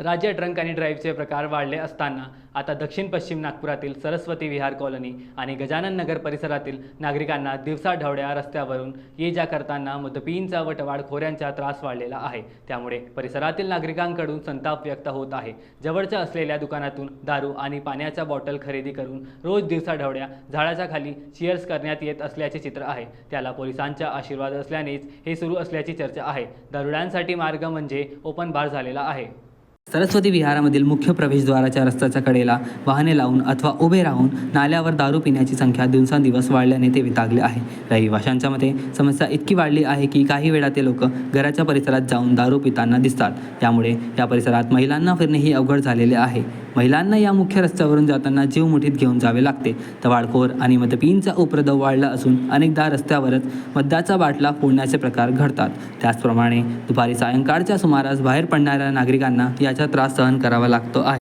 राज्य ड्रंक आणि ड्राईव्हचे प्रकार वाढले असताना आता दक्षिण पश्चिम नागपुरातील सरस्वती विहार कॉलनी आणि गजानन नगर परिसरातील नागरिकांना दिवसाढवळ्या रस्त्यावरून ये जा करताना मदपींचा व टवाळखोऱ्यांचा त्रास वाढलेला आहे. त्यामुळे परिसरातील नागरिकांकडून संताप व्यक्त होत आहे. जवळच्या असलेल्या दुकानातून दारू आणि पाण्याच्या बॉटल खरेदी करून रोज दिवसाढवळ्या झाडाच्या खाली चिअर्स करण्यात येत असल्याचे चित्र आहे. त्याला पोलिसांचा आशीर्वाद असल्यानेच हे सुरू असल्याची चर्चा आहे. दरोड्यांसाठी मार्ग म्हणजे ओपन बार झालेला आहे. सरस्वती विहारामधील मुख्य प्रवेशद्वाराच्या रस्त्याच्या कडेला वाहने लावून अथवा उभे राहून नाल्यावर दारू पिण्याची संख्या दिवसांदिवस वाढल्याने ते वितागले आहे. रहिवाशांच्या मते समस्या इतकी वाढली आहे की काही वेळा ते लोक घराच्या परिसरात जाऊन दारू पिताना दिसतात. त्यामुळे या परिसरात महिलांना फिरणेही अवघड झालेले आहे. महिलांना या मुख्य रस्त्यावरून जाताना जीव मुठीत घेऊन जावे लागते. तवाडखोर आणि मदपींचा उपद्रव वाढला असून अनेकदा रस्त्यावरच मद्याचा बाटला फोडण्याचे प्रकार घडतात. त्याचप्रमाणे दुपारी सायंकाळच्या सुमारास बाहेर पडणाऱ्या नागरिकांना याचा त्रास सहन करावा लागतो आहे.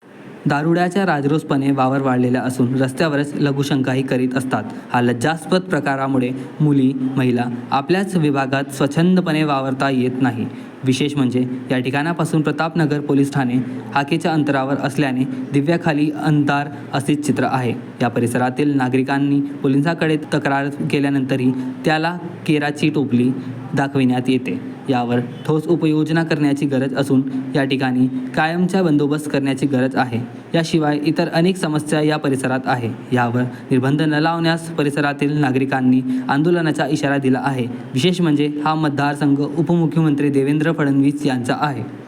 दारुड्याच्या राजरोसपणे वावर वाढलेला असून रस्त्यावरच लघुशंकाही करीत असतात. हा लज्जास्पद प्रकारामुळे मुली महिला आपल्याच विभागात स्वच्छंदपणे वावरता येत नाही. विशेष म्हणजे या ठिकाणापासून प्रतापनगर पोलीस ठाणे हाकेच्या अंतरावर असल्याने दिव्याखाली अंधार असे चित्र आहे. या परिसरातील नागरिकांनी पोलिसांकडे तक्रार केल्यानंतरही त्याला केराची टोपली दाखविण्यात येते. यावर ठोस उपयोजना करण्याची गरज असून या ठिकाणी कायमचा बंदोबस्त करण्याची गरज आहे. याशिवाय इतर अनेक समस्या या परिसरात आहे. यावर निर्बंध न लावण्यास परिसरातील नागरिकांनी आंदोलनाचा इशारा दिला आहे. विशेष म्हणजे हा मतदारसंघ उपमुख्यमंत्री देवेंद्र फडणवीस यांचा आहे.